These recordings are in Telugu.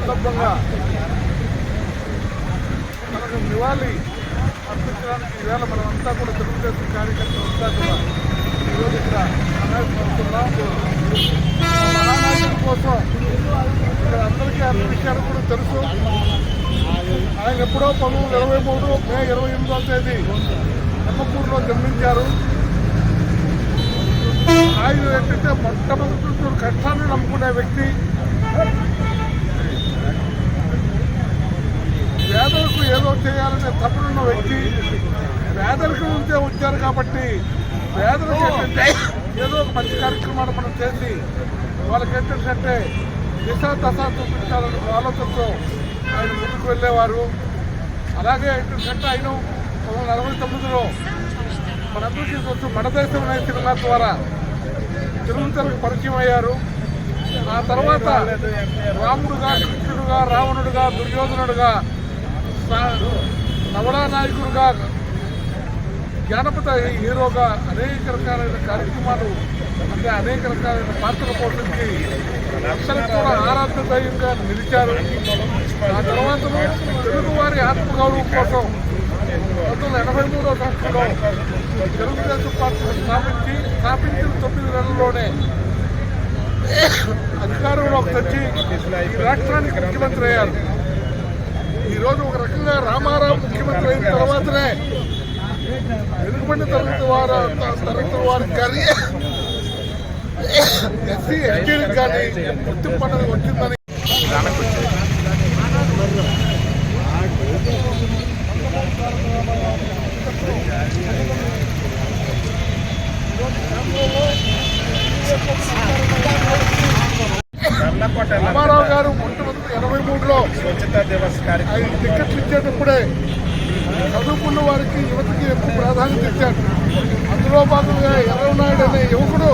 సందర్భంగా మనకు నివాళి అర్పించడానికి ఈవేళ మనమంతా కూడా తెలుగుదేశం కార్యకర్తలు అంతా కూడా ఈరోజు ఇక్కడ సమావేశమవుతున్నాం కోసం ఇక్కడ అందరికీ అన్ని విషయాలు కూడా తెలుసు ఆయన ఎప్పుడో పంతొమ్మిది ఇరవై మూడు మే ఇరవై ఎనిమిదో తేదీ నెమ్మపూర్లో జన్మించారు. ఆయన ఏంటంటే మొట్టమొదటి కష్టాన్ని నమ్ముకునే వ్యక్తి. పేదలకు ఏదో చేయాలనే తప్పుడున్న వ్యక్తి. పేదలకు ఉంటే వచ్చారు కాబట్టి పేదలకు ఏంటంటే ఏదో ఒక మంచి కార్యక్రమాలు మనం చేసి వాళ్ళకి ఏంటంటే దిశ దశ చూపించాలనే ఆలోచనతో ఆయన ముందుకు వెళ్ళేవారు. అలాగే ఏంటంటే ఆయన పంతొమ్మిది వందల తొమ్మిదిలో మనందరికీ తెలుసు మన దేశం అనే సినిమా ద్వారా తెలుగు పరిచయం అయ్యారు ఆ తర్వాత రాముడుగా కృష్ణుడుగా రావణుడుగా దుర్యోధనుడుగా సా- నవలా నాయకుడుగా జానపద హీరోగా అనేక రకాలైన కార్యక్రమాలు అంటే అనేక రకాలైన పాత్రలు పోషించి అందరికి కూడా ఆరాధ్య దైవంగా నిలిచారు. ఆ తర్వాత తెలుగువారి ఆత్మగౌరవం కోసం పంతొమ్మిది ఎనభై మూడో సంవత్సరంలో తెలుగుదేశం పార్టీని స్థాపించి స్థాపించిన తొమ్మిది నెలల్లోనే అధికారంలోకి తెచ్చి ఈ రాష్ట్రానికి ముఖ్యమంత్రి అయ్యారు. ఈరోజు ఒక రకంగా రామారావు ముఖ్యమంత్రి అయిన తర్వాతనే వెనుకబడిన తరగతి వారు తరగతి వారికి కానీ ఎస్సీ ఎస్టీలకు కానీ గుర్తింపు అనేది వచ్చిందని రామారావు గారు మొట్టమొదటి ఎనభై మూడులో స్వచ్ఛతా దివస్ కార్యక్రమం. టికెట్లు ఇచ్చేటప్పుడే చదువుకున్న వారికి యువతకి ఎక్కువ ప్రాధాన్యత ఇచ్చారు. అందులో భాగంగా ఎర్రవ నాయుడు అనే యువకుడు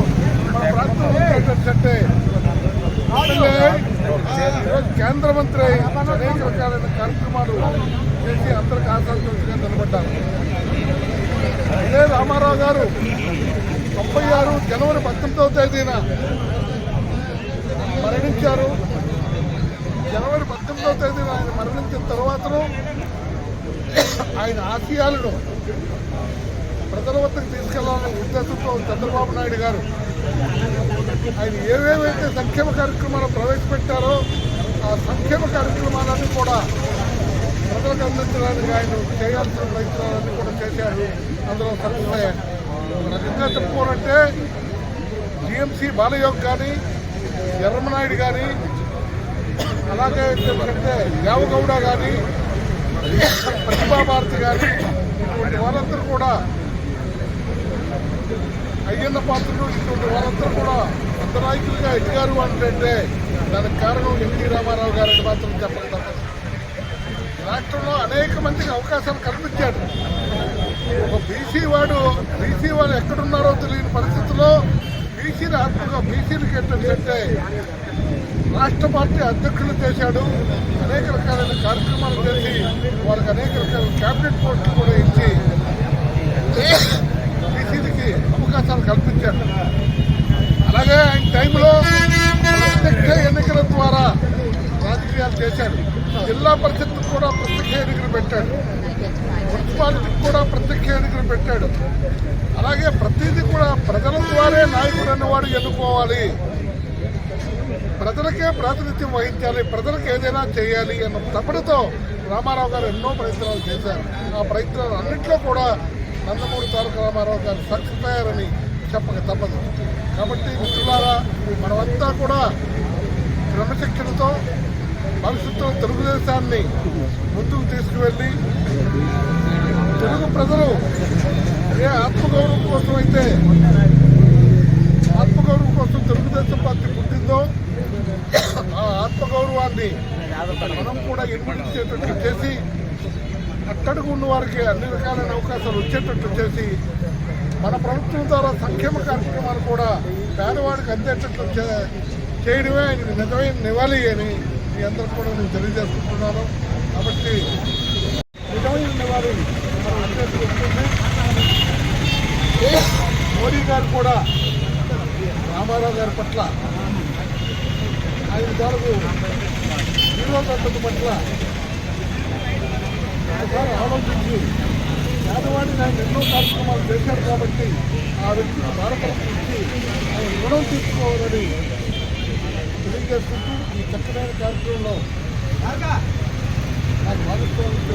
మన ప్రాంతంలో ఏంటంటే కేంద్ర మంత్రి అనేక రకాలైన కార్యక్రమాలు చేసి అందరికి ఆశాస్యంగా నిలబడ్డారు. రామారావు గారు తొంభై ఆరు జనవరి పద్దెనిమిదవ తేదీన మరణించారు. జనవరి పద్దెనిమిదవ తేదీన ఆయన మరణించిన తర్వాత ఆయన ఆశయాలను ప్రజల వద్దకు తీసుకెళ్ళాలనే ఉద్దేశంతో చంద్రబాబు నాయుడు గారు ఆయన ఏవేవైతే సంక్షేమ కార్యక్రమాలు ప్రవేశపెట్టారో ఆ సంక్షేమ కార్యక్రమాలన్నీ కూడా ప్రజలకు అందించడానికి ఆయన చేయాల్సిన ప్రయత్నాలన్నీ కూడా చేశారు. అందులో సక్సెస్ అయ్యారు ఒక చెప్పుకోవాలంటే జిఎంసీ బాలయోగ్ కానీ ఎర్రమనాయుడు కానీ అలాగే ఏంటంటే దేవగౌడ కానీ ప్రతిభాభారతి కానీ ఇటువంటి వారందరూ కూడా అయ్యన్న పాత్రలు ఇటువంటి వారందరూ కూడా అంత నాయకులుగా ఎదిగారు అంటే దానికి కారణం ఎన్టీ రామారావు గారిని మాత్రం చెప్పక తప్పదు. రాష్ట్రంలో అనేక మందికి అవకాశాలు కల్పించాడు. ఒక బీసీ వాడు బీసీ వాడు ఎక్కడున్నారో తెలియని పరిస్థితుల్లో బీసీని ఆత్మగా బీసీలకు ఏంటంటే రాష్ట్ర పార్టీ అధ్యక్షులు చేశాడు. అనేక రకాలైన కార్యక్రమాలు చేసి వారికి అనేక రకాల క్యాబినెట్ పోస్టులు కూడా ఇచ్చి బీసీలకి అవకాశాలు కల్పించాడు. అలాగే ఆయన టైంలో ప్రత్యక్ష ఎన్నికల ద్వారా చేశారు. జిల్లా పరిషత్ కూడా ప్రత్యక్ష ఎన్నికలు పెట్టాడు. మున్సిపాలిటీకి కూడా ప్రత్యక్ష ఎన్నికలు పెట్టాడు. అలాగే ప్రతిదీ కూడా ప్రజల ద్వారే నాయకుడు అన్నవాడు ఎన్నుకోవాలి. ప్రజలకే ప్రాతినిధ్యం వహించాలి ప్రజలకు ఏదైనా చేయాలి అన్న తపనతో రామారావు గారు ఎన్నో ప్రయత్నాలు చేశారు. ఆ ప్రయత్నాలు అన్నింటిలో కూడా నందమూరి తారక రామారావు గారు సక్సెస్ అయ్యారని చెప్పక తప్పదు. కాబట్టి మిత్రులారా మనమంతా కూడా క్రమశిక్షణతో భవిష్యత్తులో తెలుగుదేశాన్ని ముందుకు తీసుకువెళ్ళి తెలుగు ప్రజలు ఏ ఆత్మగౌరవం కోసం అయితే ఆత్మగౌరవం కోసం తెలుగుదేశం పార్టీ పుట్టిందో ఆ ఆత్మగౌరవాన్ని మనం కూడా ఎన్నికలు చేసి అక్కడికి ఉన్న వారికి అన్ని రకాలైన అవకాశాలు వచ్చేటట్టు చేసి మన ప్రభుత్వం ద్వారా సంక్షేమ కార్యక్రమాలు కూడా పేదవాడికి అందేటట్లు చేయడమే నిజమైన నివాళి అని మీ అందరికి కూడా నేను తెలియజేసుకుంటున్నాను. కాబట్టి నిజమైన నివాళి మోడీ గారు కూడా రామారావు గారి పట్ల ఆయన గారు నిరోధకత పట్ల ఒకసారి ఆలోచించి పేదవాడిని ఆయన ఎన్నో కార్యక్రమాలు చేశారు కాబట్టి ఆ వ్యక్తిని భారతదేశించి ఆయన రుణం తీసుకోవాలని చేసుకుంటూ ఈ చక్కనైన కార్యక్రమంలో నాకు భాగస్వామ్యం